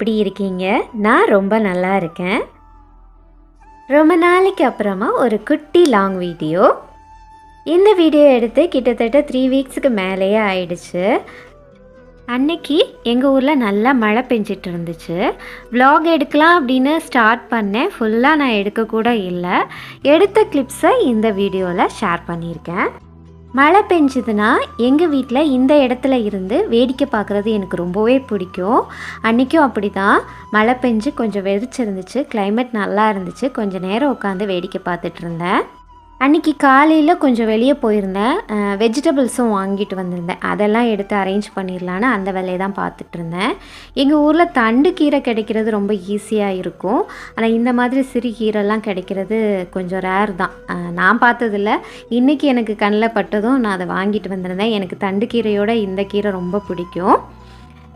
எப்படி இருக்கீங்க? நான் ரொம்ப நல்லா இருக்கேன். ரொம்ப நாளைக்கு அப்புறமா ஒரு குட்டி லாங் வீடியோ. இந்த வீடியோ எடுத்து கிட்டத்தட்ட த்ரீ வீக்ஸுக்கு மேலேயே ஆயிடுச்சு. அன்னைக்கு எங்கள் ஊரில் நல்லா மழை பெஞ்சிட்டு இருந்துச்சு. வ்ளாக் எடுக்கலாம் அப்படின்னு ஸ்டார்ட் பண்ணேன். ஃபுல்லாக நான் எடுக்கக்கூட இல்லை. எடுத்த கிளிப்ஸை இந்த வீடியோவில் ஷேர் பண்ணியிருக்கேன். மழை பெஞ்சுதுன்னா எங்கள் வீட்டில் இந்த இடத்துல இருந்து வேடிக்கை பார்க்குறது எனக்கு ரொம்பவே பிடிக்கும். அன்றைக்கும் அப்படி தான் மழை பெஞ்சு கொஞ்சம் வெறிச்சிருந்துச்சு. கிளைமேட் நல்லா இருந்துச்சு. கொஞ்சம் நேரம் உட்காந்து வேடிக்கை பார்த்துட்டு இருந்தேன். அன்றைக்கி காலையில் கொஞ்சம் வெளியே போயிருந்தேன். வெஜிடபிள்ஸும் வாங்கிட்டு வந்திருந்தேன். அதெல்லாம் எடுத்து அரேஞ்ச் பண்ணிடலான்னு அந்த வேலையை தான் பார்த்துட்டு இருந்தேன். எங்கள் ஊரில் தண்டு கீரை கிடைக்கிறது ரொம்ப ஈஸியாக இருக்கும். ஆனால் இந்த மாதிரி சிறு கீரைலாம் கிடைக்கிறது கொஞ்சம் ரேர் தான். நான் பார்த்ததில்ல. இன்றைக்கி எனக்கு கண்ணில் பட்டதும் நான் அதை வாங்கிட்டு வந்திருந்தேன். எனக்கு தண்டு கீரையோட இந்த கீரை ரொம்ப பிடிக்கும்.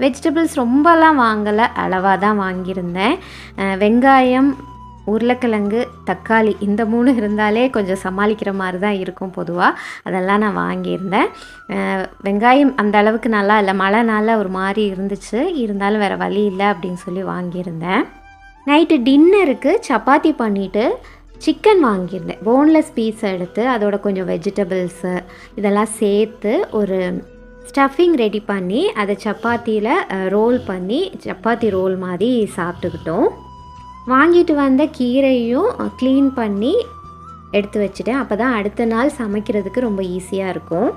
வெஜிடபிள்ஸ் ரொம்பலாம் வாங்கலை. அளவாக தான் வாங்கியிருந்தேன். வெங்காயம் உருளைக்கிழங்கு தக்காளி இந்த மூணு இருந்தாலே கொஞ்சம் சமாளிக்கிற மாதிரி தான் இருக்கும் பொதுவாக அதெல்லாம் நான் வாங்கியிருந்தேன். வெங்காயம் அந்த அளவுக்கு நல்லா இல்லை. மழை நாளில் ஒரு மாதிரி இருந்துச்சு. இருந்தாலும் வேறு வழி இல்லை அப்படின்னு சொல்லி வாங்கியிருந்தேன். நைட்டு டின்னருக்கு சப்பாத்தி பண்ணிவிட்டு சிக்கன் வாங்கியிருந்தேன். போன்லெஸ் பீஸ் எடுத்து அதோட கொஞ்சம் வெஜிடபிள்ஸு இதெல்லாம் சேர்த்து ஒரு ஸ்டஃபிங் ரெடி பண்ணி அதை சப்பாத்தியில் ரோல் பண்ணி சப்பாத்தி ரோல் மாதிரி சாப்பிட்டுக்கிட்டோம். வாங்கிட்டு வந்த கீரையும் க்ளீன் பண்ணி எடுத்து வச்சுட்டேன். அப்போ தான் அடுத்த நாள் சமைக்கிறதுக்கு ரொம்ப ஈஸியாக இருக்கும்.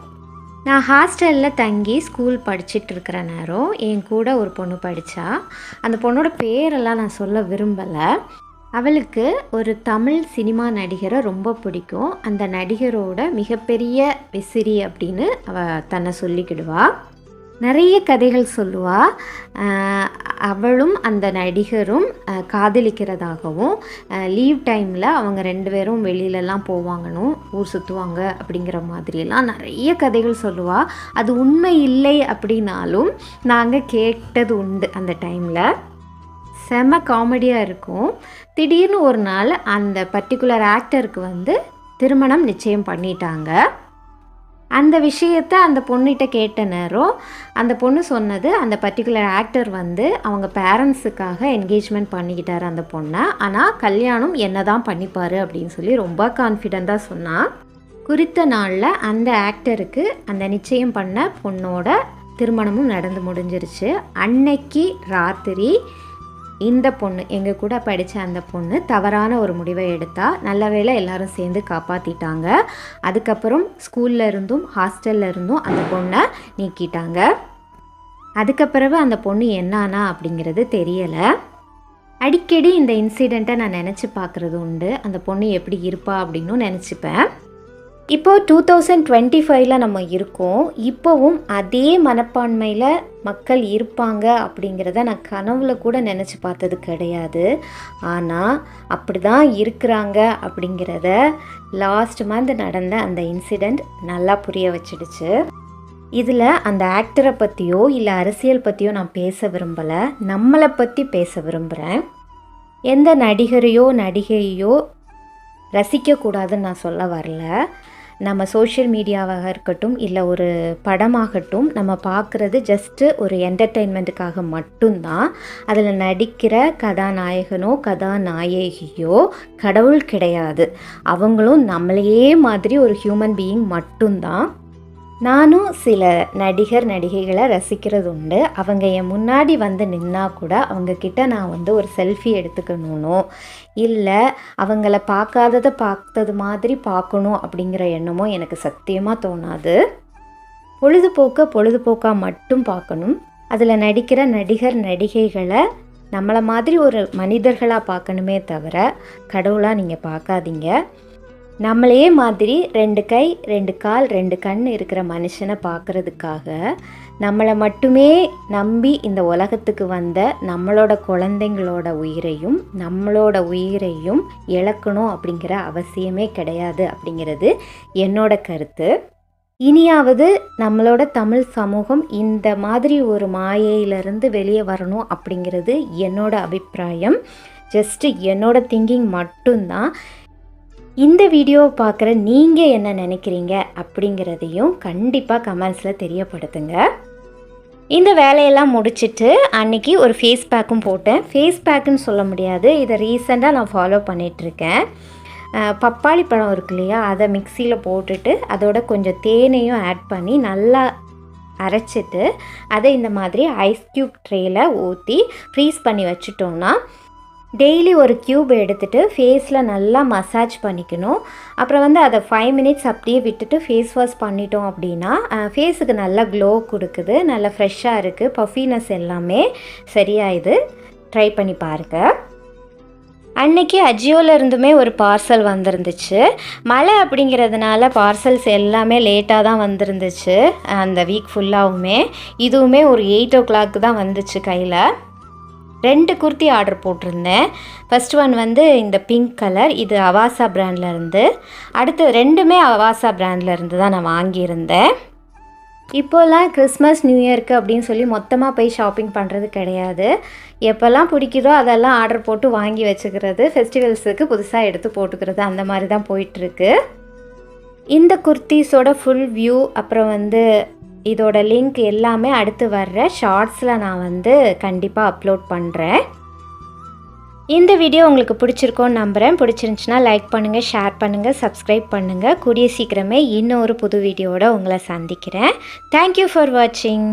நான் ஹாஸ்டலில் தங்கி ஸ்கூல் படிச்சுட்டு இருக்கிற நேரம் என் கூட ஒரு பொண்ணு படித்தா அந்த பொண்ணோட பேரெல்லாம் நான் சொல்ல விரும்பலை. அவளுக்கு ஒரு தமிழ் சினிமா நடிகரை ரொம்ப பிடிக்கும். அந்த நடிகரோட மிகப்பெரிய விசிறி அப்படின்னு அவ தன்னை சொல்லிக்கிடுவாள் நிறைய கதைகள் சொல்லுவா. அவளும் அந்த நடிகரும் காதலிக்கிறதாகவும் லீவ் டைமில் அவங்க ரெண்டு பேரும் வெளியிலலாம் போவாங்கணும் ஊர் சுற்றுவாங்க அப்படிங்கிற மாதிரியெல்லாம் நிறைய கதைகள் சொல்லுவா. அது உண்மை இல்லை அப்படின்னாலும் நாங்கள் கேட்டது உண்டு அந்த டைமில். செம காமெடியாக இருக்கும். திடீர்னு ஒரு நாள் அந்த பர்டிகுலர் ஆக்டருக்கு வந்து திருமணம் நிச்சயம் பண்ணிட்டாங்க. அந்த விஷயத்த அந்த பொண்ணுகிட்ட கேட்ட நேரம் அந்த பொண்ணு சொன்னது அந்த பர்டிகுலர் ஆக்டர் வந்து அவங்க பேரண்ட்ஸுக்காக என்கேஜ்மெண்ட் பண்ணிக்கிட்டார் அந்த பொண்ணை. ஆனால் கல்யாணம் என்ன தான் பண்ணிப்பார் அப்படின்னு சொல்லி ரொம்ப கான்ஃபிடெண்ட்டாக சொன்னான் குறித்த நாளில் அந்த ஆக்டருக்கு அந்த நிச்சயம் பண்ண பொண்ணோட திருமணமும் நடந்து முடிஞ்சிருச்சு. அன்னைக்கு ராத்திரி இந்த பொண்ணு எங்கள் கூட படித்த அந்த பொண்ணு தவறான ஒரு முடிவை எடுத்தா நல்ல வேளை எல்லாரும் சேர்ந்து காப்பாற்றிட்டாங்க அதுக்கப்புறம் ஸ்கூல்ல இருந்தும் ஹாஸ்டல்ல இருந்தும் அந்த பொண்ணை நீக்கிட்டாங்க. அதுக்கப்புறவு அந்த பொண்ணு என்னானா அப்படிங்கிறது தெரியலை. அடிக்கடி இந்த இன்சிடெண்ட்டை நான் நினச்சி பார்க்குறது உண்டு. அந்த பொண்ணு எப்படி இருப்பா அப்படின்னும் நினச்சிப்பேன். இப்போது டூ தௌசண்ட் டுவெண்ட்டி ஃபைவ்ல நம்ம இருக்கோம். இப்போவும் அதே மனப்பான்மையில் மக்கள் இருப்பாங்க அப்படிங்கிறத நான் கனவுல கூட நினச்சி பார்த்தது கிடையாது. ஆனால் அப்படி தான் இருக்கிறாங்க அப்படிங்கிறத லாஸ்ட் மந்த் நடந்த அந்த இன்சிடெண்ட் நல்லா புரிய வச்சிடுச்சு. இதில் அந்த ஆக்டரை பற்றியோ இல்லை அரசியல் பற்றியோ நான் பேச விரும்பலை. நம்மளை பற்றி பேச விரும்புகிறேன் எந்த நடிகரையோ நடிகையோ ரசிக்கக்கூடாதுன்னு நான் சொல்ல வரல. நம்ம சோஷியல் மீடியாவாக இருக்கட்டும் இல்லை ஒரு படமாகட்டும் நம்ம பார்க்குறது ஜஸ்ட்டு ஒரு என்டர்டெயின்மெண்ட்டுக்காக மட்டும்தான். அதில் நடிக்கிற கதாநாயகனோ கதாநாயகியோ கடவுள் கிடையாது. அவங்களும் நம்மளையே மாதிரி ஒரு ஹியூமன் பீயிங் மட்டும்தான். நானும் சில நடிகர் நடிகைகளை ரசிக்கிறது உண்டு அவங்க என் முன்னாடி வந்து நின்னா கூட அவங்கக்கிட்ட நான் வந்து ஒரு செல்ஃபி எடுத்துக்கணும்னோ இல்லை அவங்கள பார்க்காததை பார்த்தது மாதிரி பார்க்கணும் அப்படிங்கிற எண்ணமோ எனக்கு சத்தியமாக தோணாது. பொழுதுபோக்கை பொழுதுபோக்காக மட்டும் பார்க்கணும். அதில் நடிக்கிற நடிகர் நடிகைகளை நம்மளை மாதிரி ஒரு மனிதர்களாக பார்க்கணுமே தவிர கடவுளாக நீங்கள் பார்க்காதீங்க. நம்மளே மாதிரி ரெண்டு கை ரெண்டு கால் ரெண்டு கண் இருக்கிற மனுஷனை பார்க்குறதுக்காக நம்மளை மட்டுமே நம்பி இந்த உலகத்துக்கு வந்த நம்மளோட குழந்தைங்களோட உயிரையும் நம்மளோட உயிரையும் இழக்கணும் அப்படிங்கிற அவசியமே கிடையாது அப்படிங்கிறது என்னோட கருத்து. இனியாவது நம்மளோட தமிழ் சமூகம் இந்த மாதிரி ஒரு மாயையிலிருந்து வெளியே வரணும் அப்படிங்கிறது என்னோட அபிப்பிராயம். ஜஸ்ட்டு என்னோட திங்கிங் மட்டும்தான். இந்த வீடியோவை பார்க்குற நீங்கள் என்ன நினைக்கிறீங்க அப்படிங்கிறதையும் கண்டிப்பாக கமெண்ட்ஸில் தெரியப்படுத்துங்க. இந்த வேலையெல்லாம் முடிச்சிட்டு அன்னைக்கு ஒரு ஃபேஸ் பேக்கும் போட்டேன். ஃபேஸ் பேக்குன்னு சொல்ல முடியாது. இதை ரீசெண்டாக நான் ஃபாலோ பண்ணிகிட்ருக்கேன் பப்பாளி பழம் இருக்கு இல்லையா? அதை மிக்சியில் போட்டுட்டு அதோட கொஞ்சம் தேனையும் ஆட் பண்ணி நல்லா அரைச்சிட்டு அதை இந்த மாதிரி ஐஸ் க்யூப் ட்ரேயில் ஊற்றி ஃப்ரீஸ் பண்ணி வச்சுட்டோம்னா டெய்லி ஒரு க்யூப் எடுத்துகிட்டு ஃபேஸில் நல்லா மசாஜ் பண்ணிக்கணும். அப்புறம் வந்து அதை ஃபைவ் மினிட்ஸ் அப்படியே விட்டுட்டு ஃபேஸ் வாஷ் பண்ணிட்டோம் அப்படின்னா ஃபேஸுக்கு நல்லா க்ளோ கொடுக்குது. நல்லா ஃப்ரெஷ்ஷாக இருக்குது பஃபினஸ் எல்லாமே சரியாயுது. ட்ரை பண்ணி பாருங்கள் அன்னைக்கு அஜியோலேருந்துமே ஒரு பார்சல் வந்திருந்துச்சு. மழை அப்படிங்கிறதுனால பார்சல்ஸ் எல்லாமே லேட்டாக தான் வந்திருந்துச்சு. அந்த வீக் ஃபுல்லாகவுமே இதுவுமே ஒரு எயிட் ஓ கிளாக் தான் வந்துச்சு கையில். ரெண்டு குர்த்தி ஆர்டர் போட்டிருந்தேன். ஃபஸ்ட் ஒன் வந்து இந்த பிங்க் கலர் இது அவாசா பிராண்ட்லேருந்து அடுத்து ரெண்டுமே அவாசா பிராண்ட்லேருந்து தான் நான் வாங்கியிருந்தேன். இப்போல்லாம் கிறிஸ்மஸ் நியூ இயர்க்கு அப்படின்னு சொல்லி மொத்தமாக போய் ஷாப்பிங் பண்ணுறது கிடையாது. எப்போல்லாம் பிடிக்குதோ அதெல்லாம் ஆர்டர் போட்டு வாங்கி வச்சுக்கிறது ஃபெஸ்டிவல்ஸுக்கு புதுசாக எடுத்து போட்டுக்கிறது அந்த மாதிரி தான் போயிட்டுருக்கு இந்த குர்த்திஸோட ஃபுல் வியூ அப்புறம் வந்து இதோட லிங்க் எல்லாமே அடுத்து வர்ற ஷார்ட்ஸில் நான் வந்து கண்டிப்பாக அப்லோட் பண்ணுறேன் இந்த வீடியோ உங்களுக்கு பிடிச்சிருக்கோன்னு நம்புகிறேன் பிடிச்சிருந்துச்சுன்னா லைக் பண்ணுங்கள் ஷேர் பண்ணுங்கள் சப்ஸ்கிரைப் பண்ணுங்கள் கூடிய சீக்கிரமே இன்னொரு புது வீடியோவோட உங்களை சந்திக்கிறேன். தேங்க்யூ ஃபார் வாட்சிங்